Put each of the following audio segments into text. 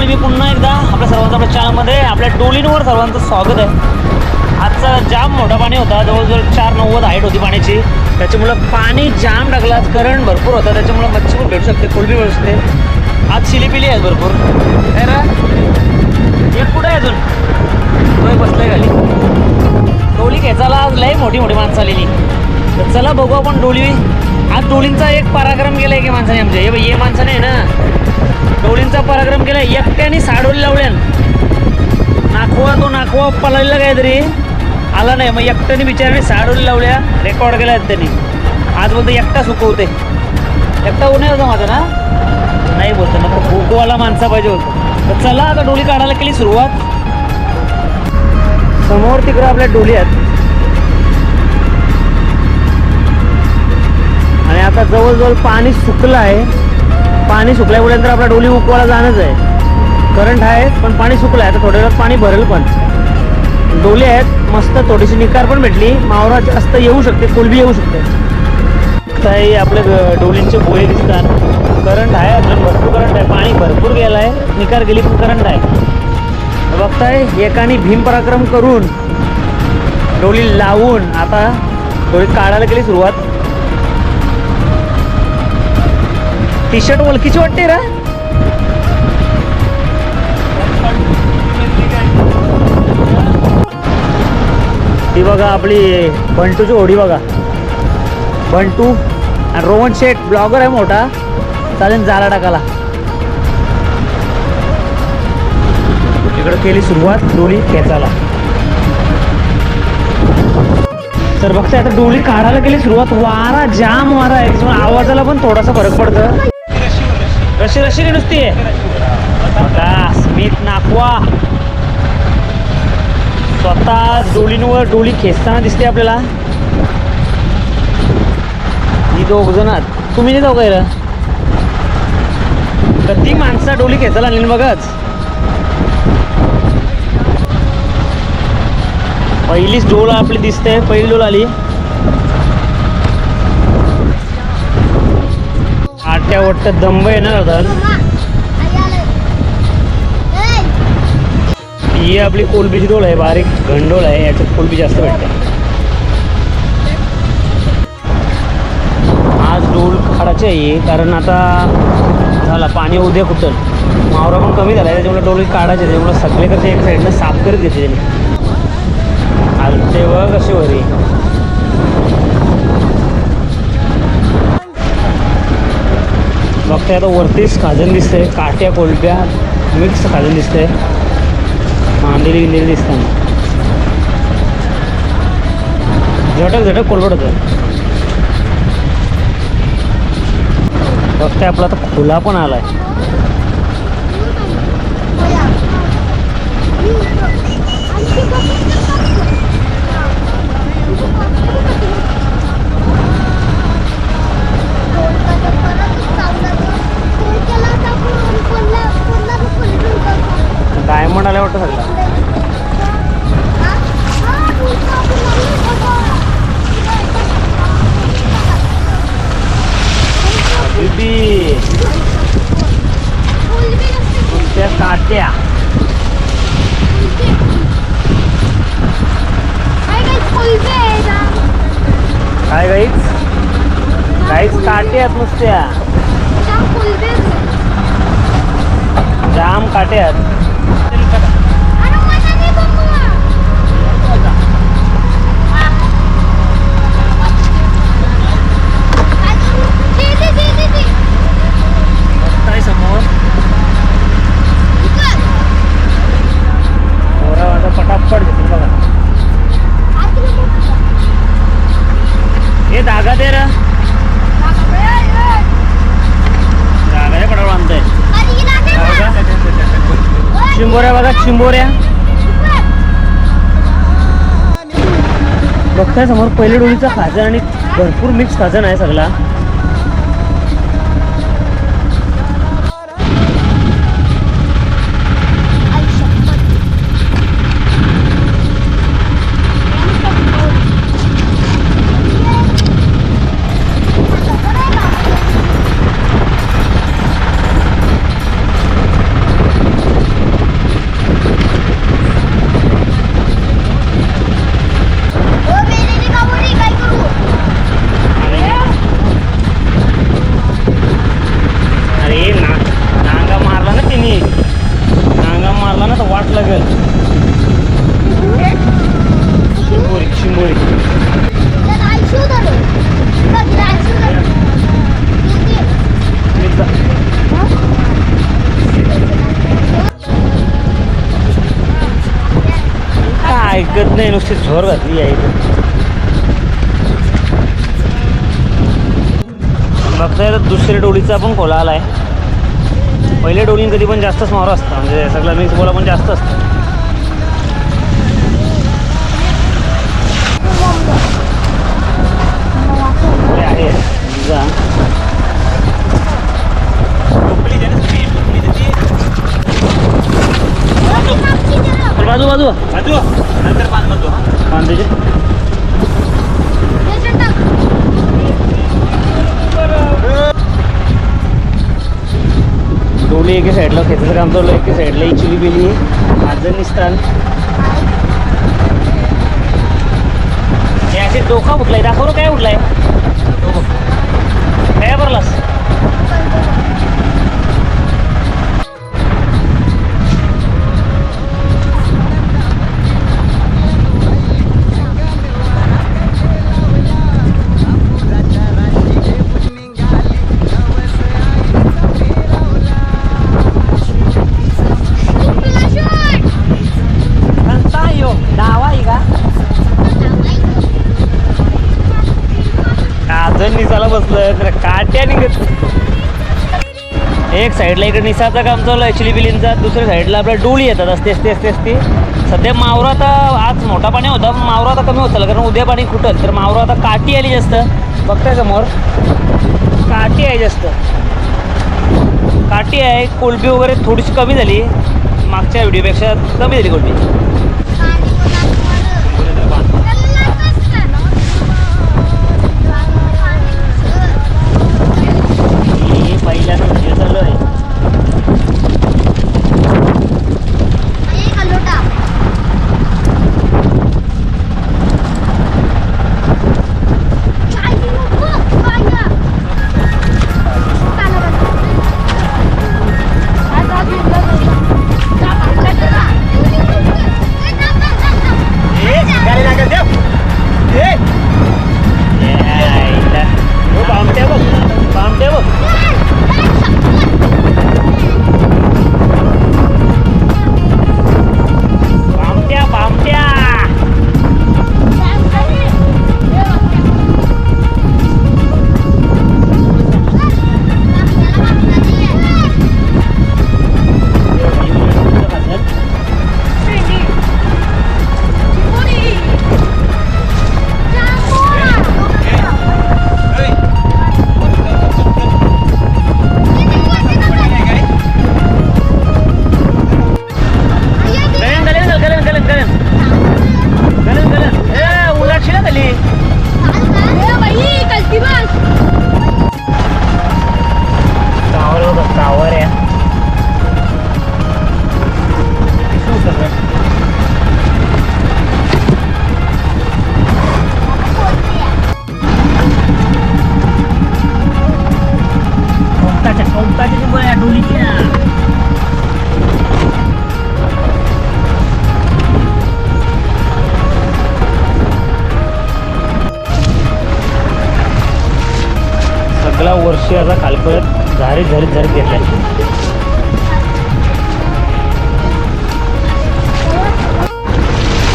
मंडळी मी पुन्हा एकदा आपल्या सर्वांचं आपल्या चॅनलमध्ये आपल्या डोलींवर सर्वांचं स्वागत आहे. आजचा जाम मोठा पाणी होता. जवळजवळ चार नव्वद हाईट होती पाण्याची. त्याच्यामुळं पाणी जाम टाकला आज करंट भरपूर होता. त्याच्यामुळं मच्छी पण भेटू शकते. कोलबी भेटू शकते. आज शिलीपिली आहेत भरपूर. काय ना एक कुठं आहे अजून? तो बसलं बसलाय खाली. डोली खेचायला आज लय मोठी मोठी माणसं आलेली. तर चला बघू आपण डोली आज डोलींचा एक पराक्रम केलाय की माणसाने आमच्या. हे हे माणसाने आहे ना गवळींचा पराक्रम केला. एकट्याने साडोली लावल्यान नाखवा तो नाखवा पळायला काहीतरी. आला नाही. मग एकट्याने बिचाराने साडोली लावल्या. रेकॉर्ड केल्या त्यांनी. आज बोलतो एकटा सुकवते एकटा उन्हा होता माझा ना? नाही बोलतो. ना भूकवाला माणसा पाहिजे होतं. तर चला आता डोली काढायला केली सुरुवात. समोर तिकडं आपल्या डोली आहेत. आणि आता जवळजवळ पाणी सुकलं आहे. पाणी सुकल्यामुळे तर आपल्या डोली उकवायला जाणंच आहे. करंट आहे पण पाणी सुकलं आहे तर थोड्या वेळात पाणी भरेल पण. डोली आहेत मस्त थोडीशी निकार पण भेटली. मावरा जास्त येऊ शकते कोलबी येऊ शकते. काही आपल्या ग- डोलींचे बोळे दिसतात. करंट आहे अजून भरपूर करंट आहे. पाणी भरपूर गेलं आहे निकार गेली पण करंट आहे बघताय एकाने भीम पराक्रम करून डोली लावून आता थोडी काढायला केली सुरुवात. टी शर्ट ओळखीची वाटते रा? ती बघा आपली बंटूची ओढी बघा. बंटू आणि रोहन शेठ ब्लॉगर आहे मोठा. चालेल जाला टाकाला. इकडं केली सुरुवात डोली खेचायला. तर बघता आता डोली काढायला केली सुरुवात. वारा जाम वारा आहे. आवाजाला पण थोडासा फरक पडतं रशी रशी रे नुसती. आता स्मित नाकवा. स्वतः डोलींवर डोली खेचताना दिसते आपल्याला. ही दोघ जण तुम्ही नाही जाऊ काय रे? कधी माणसा डोली खेचायला आणली बघाच. पहिलीच डोल आपली दिसते पहिली डोल आली. आट्या वाटतं दंब येणार होता. ही आपली कोलबीची डोळ आहे बारीक घंडोळ आहे याच्यात कोलबी जास्त भेटते आज डोल काढायची आहे कारण आता झाला पाणी उद्या कुठं? मावरा पण कमी झाला आहे त्याच्यामुळे डोल काढायचे त्याच्यामुळे सगळे कसे एक साईडनं साफ करत घेते त्याने. आलते व कशी वरी. बघताय आता वरतीच खाजन दिसतंय काट्या कोलप्या मिक्स खाजन दिसतंय. मांदेली गिंदेली दिसताना झटक झटक कोलबड होतं बघताय आपला आता खुला पण आलाय. आहे त्या काट्या काय गाईच गाईच काट्या आहेत नुसत्या. जाम काट्या आहेत काय समोर मोरा माझा पटापट घेतील बघा हे धागा दे रा धागा पटावर आणताय चिंबोऱ्या बघा चिंबोऱ्या. बघताय समोर पहिले डोळीचा खाजन आणि भरपूर मिक्स खाजन आहे सगळा. नाही नुसती झोर घातली आहे बघता दुसऱ्या डोळीचा पण खोला आला आहे. पहिल्या डोळीन कधी पण जास्तच मारा असतं. म्हणजे सगळं मिक्स बोला पण जास्त असतं. तर बाजू. बाजू. बांधायचे डोली एके साईडला खेचायचं काम चालू एके साईडला इचिली बिली अफगाणिस्तान हे असे डोका उठलाय दाखव ना काय उठलाय काय भरलास? एक साईडला इकडे निसाचं काम चालू आहे चिली दुसऱ्या साईडला आपल्या डोळी येतात. असते असते असते असते सध्या मावरा आता आज मोठा पाणी होता मावरा आता कमी होत चालला कारण उद्या पाणी खुटत तर मावरा आता काठी आली जास्त. बघताय समोर. काठी आहे जास्त. काठी आहे कोलबी वगैरे थोडीशी कमी झाली. मागच्या व्हिडिओपेक्षा कमी झाली कोलबी पक्षी आता असा खालपत झारी झरीत झरीत घेतलाय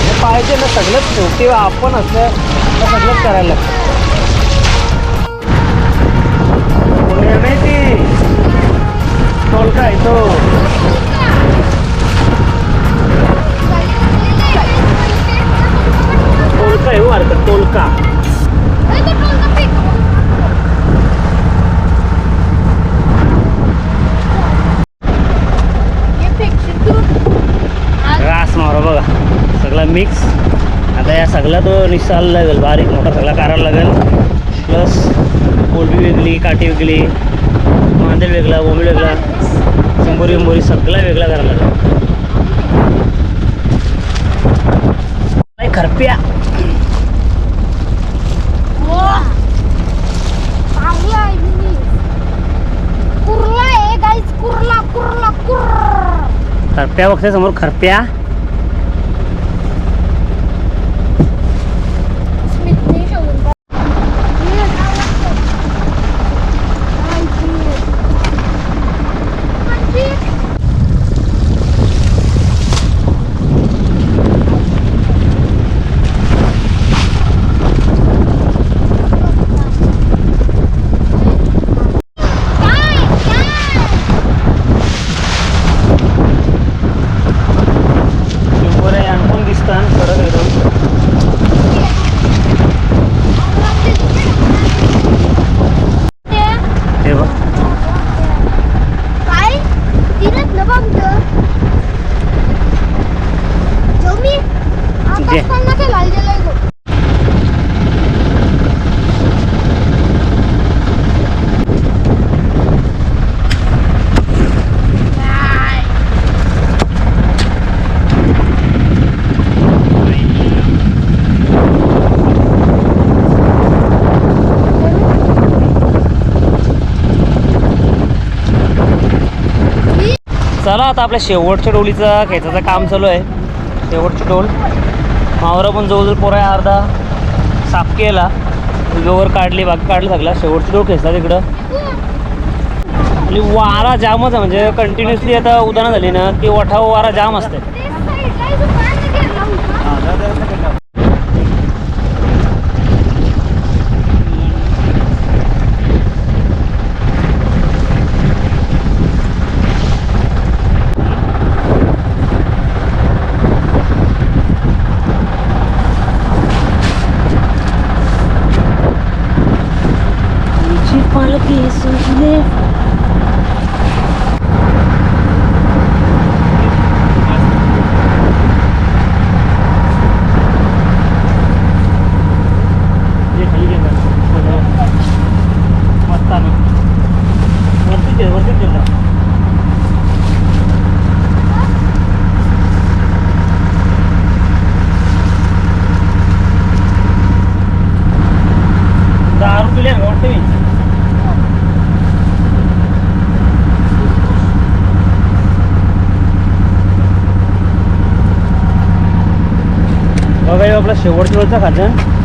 हे पाहिजे ना सगळंच शेवटी आपण असं सगळंच करायला लागतं. सगळा मिक्स आता या सगळा तो निसायला लागेल बारीक मोठा सगळा करायला लागेल. प्लस कोलबी वेगळी काठी वेगळी मांदेल वेगळा बोंबील वेगळा चिंबोरी बिंबोरी सगळा वेगळा करायला लागेल. खरप्या. खरप्या बघते समोर खरप्या स्मितने शोधून काढ. म्हणजे बघ जो मी ठीक चला आता आपल्या शेवटच्या डोलीचं खेचाचं काम चालू आहे. शेवटची डोल. मावरा पण जवळजवळ पोरा अर्धा साफ केला. गोवर काढली बाकी काढलं सगळा. शेवटचे लोक खेचला तिकडं. आणि वारा जामच म्हणजे कंटिन्युअसली आता उदाहरणं झाली ना की वठाव वारा जाम असते ते साईडला जो पाणी गेला होता तुझी पालकी सुजले दारू पिले वाटतं मी बघा हे आपला शेवटच्या वेळचा खाजन